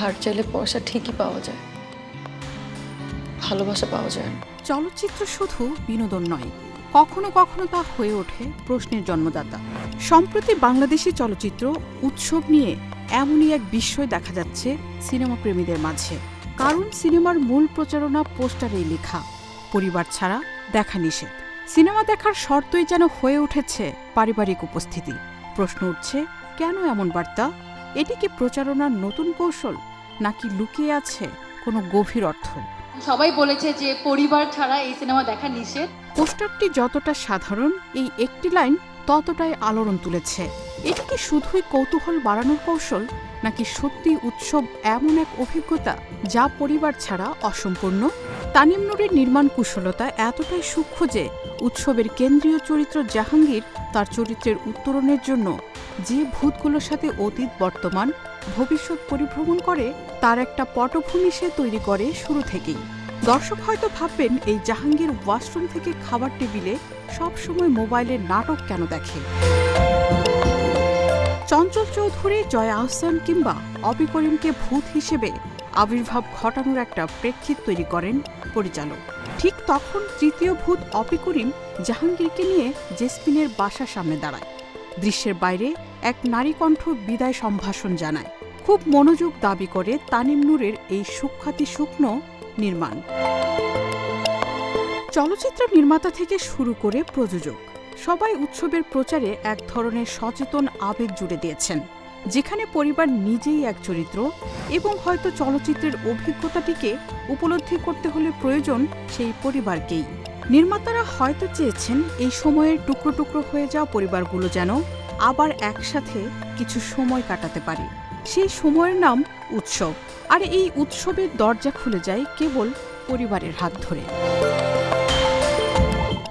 ধার চাইলে পয়সা ঠিকই পাওয়া যায়। ভালোবাসা পাওয়া যায়। চলচ্চিত্র শুধু বিনোদন নয়, কখনো কখনো তা হয়ে ওঠে প্রশ্নের জন্মদাতা। সম্প্রতি বাংলাদেশি চলচ্চিত্র উৎসব নিয়ে এমনই এক বিস্ময় দেখা যাচ্ছে সিনেমা প্রেমীদের মাঝে। কারণ সিনেমার মূল প্রচারণা পোস্টারেই লেখা, পরিবার ছাড়া দেখা নিষেধ। সিনেমা দেখার শর্তই যেন হয়ে উঠেছে পারিবারিক উপস্থিতি। প্রশ্ন উঠছে, কেন এমন বার্তা? এটি কি প্রচারণার নতুন কৌশল? নাকি লুকিয়ে আছে কোনো গভীর অর্থ? সবাই বলেছে যে পরিবার ছাড়া এই সিনেমা দেখা নিষেধ। পোস্টারটি যতটা সাধারণ এই একটি লাইন ততটাই আলোড়ন তুলেছে। এটি কি শুধুই কৌতূহল বাড়ানোর কৌশল নাকি সত্যি উৎসব এমন এক অভিজ্ঞতা যা পরিবার ছাড়া অসম্পূর্ণ? তানিম নুরের নির্মাণ কুশলতা এতটাই সূক্ষ্ম যে উৎসবের কেন্দ্রীয় চরিত্র জাহাঙ্গীর তার চরিত্রের উত্তরণের জন্য যে ভূতগুলোর সাথে অতীত, বর্তমান, ভবিষ্যৎ পরিভ্রমণ করে, তার একটা পটভূমি সে তৈরি করে শুরু থেকেই। দর্শক হয়তো ভাববেন, এই জাহাঙ্গীর ওয়াশরুম থেকে খাবার টেবিলে সবসময় মোবাইলের নাটক কেন দেখে? চঞ্চল চৌধুরী, জয়া আহসান কিংবা অপি করিমকে ভূত হিসেবে আবির্ভাব ঘটানোর একটা প্রেক্ষিত তৈরি করেন পরিচালক। ঠিক তখন তৃতীয় ভূত অপি করিম জাহাঙ্গীরকে নিয়ে জেসমিনের বাসার সামনে দাঁড়ায়। দৃশ্যের বাইরে এক নারী কণ্ঠ বিদায় সম্ভাষণ জানায়। খুব মনোযোগ দাবি করে তানিম নূরের এই সুখ্যাতি শুকনো নির্মাণ। চলচ্চিত্র নির্মাতা থেকে শুরু করে প্রযোজক। সবাই উৎসবের প্রচারে এক ধরনের সচেতন আবেগ জুড়ে দিয়েছেন। যেখানে পরিবার নিজেই এক চরিত্র এবং হয়তো চলচ্চিত্রের অভিজ্ঞতাটিকে উপলব্ধি করতে হলে প্রয়োজন সেই পরিবারকেই। নির্মাতারা হয়তো চেয়েছেন এই সময়ের টুকরো টুকরো হয়ে যাওয়া পরিবারগুলো যেন আবার একসাথে কিছু সময় কাটাতে পারে। সেই সময়ের নাম উৎসব। আর এই উৎসবের দরজা খুলে যায় কেবল পরিবারের হাত ধরে।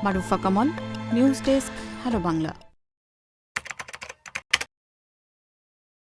Marufa Kamal, news desk hello Bangla.